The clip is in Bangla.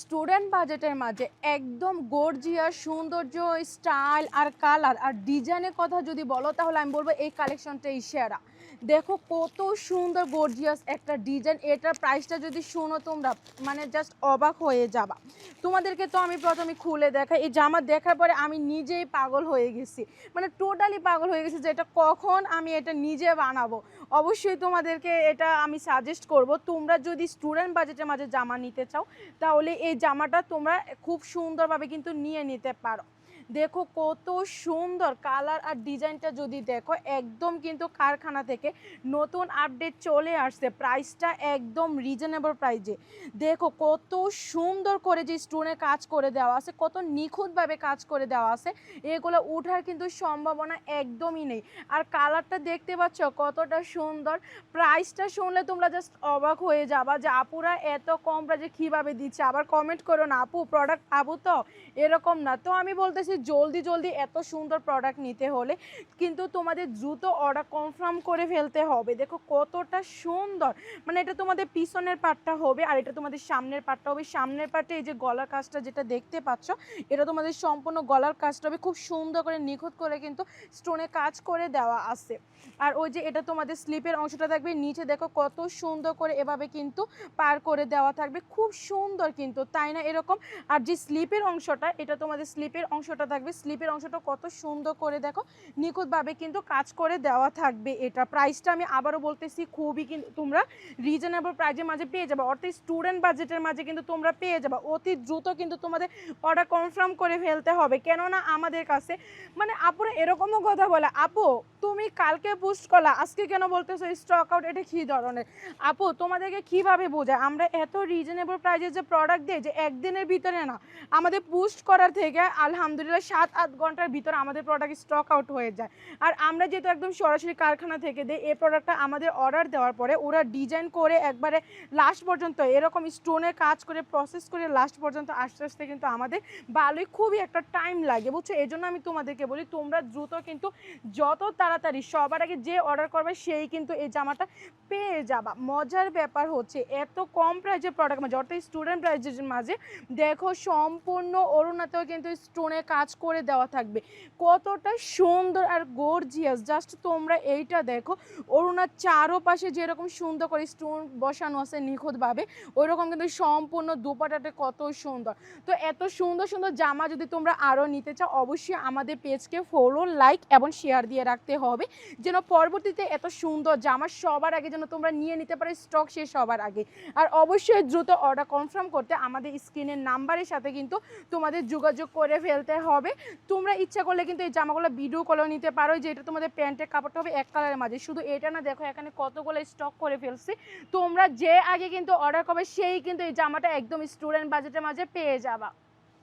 স্টুডেন্ট বাজেটের মাঝে একদম গর্জিয়াস, সৌন্দর্য, স্টাইল আর কালার আর ডিজাইনের কথা যদি বলো, তাহলে আমি বলব এই কালেকশনটাই সেরা। দেখো কত সুন্দর, গর্জিয়াস একটা ডিজাইন। এটার প্রাইসটা যদি শোনো তোমরা মানে জাস্ট অবাক হয়ে যাবা। তোমাদেরকে তো আমি প্রথমে খুলে দেখাই। এই জামা দেখার পরে আমি নিজেই পাগল হয়ে গেছি। মানে টোটালি পাগল হয়ে গেছি যে এটা কখন আমি এটা নিজে বানাবো। অবশ্যই তোমাদেরকে এটা আমি সাজেস্ট করব। তোমরা যদি স্টুডেন্ট বাজেটের মাঝে জামা নিতে চাও, তাহলে এই জামাটা তোমরা খুব সুন্দরভাবে কিন্তু নিয়ে নিতে পারো। দেখো কত সুন্দর কালার আর ডিজাইনটা যদি দেখো, একদম কিন্তু কারখানা থেকে নতুন আপডেট চলে আসছে। প্রাইসটা একদম রিজনেবল প্রাইজে দেখো কত সুন্দর করে যে স্টোনে কাজ করে দেওয়া আছে, কত নিখুঁতভাবে কাজ করে দেওয়া আছে, এগুলো ওঠার কিন্তু সম্ভাবনা একদমই নেই। আর কালারটা দেখতে পাচ্ছ কতটা সুন্দর। প্রাইসটা শুনলে তোমরা জাস্ট অবাক হয়ে যাবা যে আপুরা এত কম প্রাইজে কীভাবে দিচ্ছে? আবার কমেন্ট করো না, আপু প্রোডাক্ট পাবো তো? এরকম না। তো আমি বলতেছি জলদি জলদি এত সুন্দর প্রোডাক্ট নিতে হলে কিন্তু তোমাদের দ্রুত অর্ডার কনফার্ম করে ফেলতে হবে। দেখো কতটা সুন্দর। মানে এটা তোমাদের পিছনের পার্টটা হবে আর এটা তোমাদের সামনের পার্টটা হবে। সামনের পাটে এই যে গলার কাজটা যেটা দেখতে পাচ্ছ, এটা তোমাদের সম্পূর্ণ গলার কাজটা হবে। খুব সুন্দর করে নিখুঁত করে কিন্তু স্টোনে কাজ করে দেওয়া আছে। আর ওই যে এটা তোমাদের স্লিপের অংশটা থাকবে নিচে দেখো কত সুন্দর করে এভাবে কিন্তু পার করে দেওয়া থাকবে। খুব সুন্দর কিন্তু, তাই না? এরকম। আর যে স্লিপের অংশটা, এটা তোমাদের স্লিপের অংশটা থাকবে। স্লিপের অংশটা কত সুন্দর করে দেখো। নিখুঁতভাবে কিন্তু কাজ করে দেওয়া থাকবে এটা। প্রাইসটা আমি আবারও বলতেছি, খুবই কিন্তু তোমরা রিজনেবল প্রাইজের মাঝে পেয়ে যাবে। অর্থাৎ স্টুডেন্ট বাজেটের মাঝে কিন্তু তোমরা পেয়ে যাবে। অতি দ্রুত কিন্তু তোমাদের অর্ডার কনফার্ম করে ফেলতে হবে। কেননা আমাদের কাছে মানে আপুরা এরকমও কথা বলে, আপু, তুমি কালকে পোস্ট করলা, আজকে কেন বলতেছো স্টক আউট এটা কী ধরনের? আপু, তোমাদেরকে কীভাবে বোঝায়? আমরা এত রিজনেবল প্রাইজে যে প্রোডাক্ট দিই যে একদিনের ভিতরে না, আমাদের পোস্ট করার থেকে আলহামদুলিল্লাহ সাত, আট ঘণ্টার ভিতরে আমাদের প্রোডাক্ট স্টক আউট হয়ে যায়। আর আমরা যেহেতু একদম সরাসরি কারখানা থেকে দিই, এই প্রোডাক্টটা আমাদের অর্ডার দেওয়ার পরে ওরা ডিজাইন করে একবারে লাস্ট পর্যন্ত, এরকম স্টোনে কাজ করে প্রসেস করে লাস্ট পর্যন্ত আস্তে আস্তে কিন্তু আমাদের ভালোই খুবই একটা টাইম লাগে, বুঝছ? এই জন্য আমি তোমাদেরকে বলি, তোমরা দ্রুত কিন্তু যত তাড়াতাড়ি, সবার আগে যে অর্ডার করবে সেই কিন্তু এই জামাটা পেয়ে যাবা। মজার ব্যাপার হচ্ছে, এত কম প্রাইজের প্রোডাক্ট মাঝে, অর্থাৎ স্টুডেন্ট প্রাইজের মাঝে, দেখো সম্পূর্ণ অরুণাতেও কিন্তু স্টোনে কাজ করে দেওয়া থাকবে। কতটা সুন্দর আর গর্জিয়াস জাস্ট তোমরা এইটা দেখো, অরুণার চারোপাশে যেরকম সুন্দর করে স্টোন বসানো আছে নিখুঁতভাবে ওই রকম কিন্তু সম্পূর্ণ দুপাটাতে কত সুন্দর। তো এত সুন্দর সুন্দর জামা যদি তোমরা আরও নিতে চাও, অবশ্যই আমাদের পেজকে ফলো লাইক এবং শেয়ার দিয়ে রাখতে হবে, যেন পরবর্তীতে এত সুন্দর জামা সবার আগে যেন তোমরা নিয়ে নিতে পারো স্টক শেষ সবার আগে। আর অবশ্যই দ্রুত অর্ডার কনফার্ম করতে আমাদের স্ক্রিনের নাম্বারের সাথে কিন্তু তোমাদের যোগাযোগ করে ফেলতে হবে। তোমরা ইচ্ছা করলে কিন্তু এই জামাগুলো ভিডিও কলেও নিতে পারো। যে এটা তোমাদের প্যান্টের কাপড়টা হবে এক কালারের মাঝে। শুধু এটা না, দেখো এখানে কতগুলো স্টক করে ফেলছি। তোমরা যে আগে কিন্তু অর্ডার করবে, সেই কিন্তু এই জামাটা একদম স্টুডেন্ট বাজেটের মাঝে পেয়ে যাবা।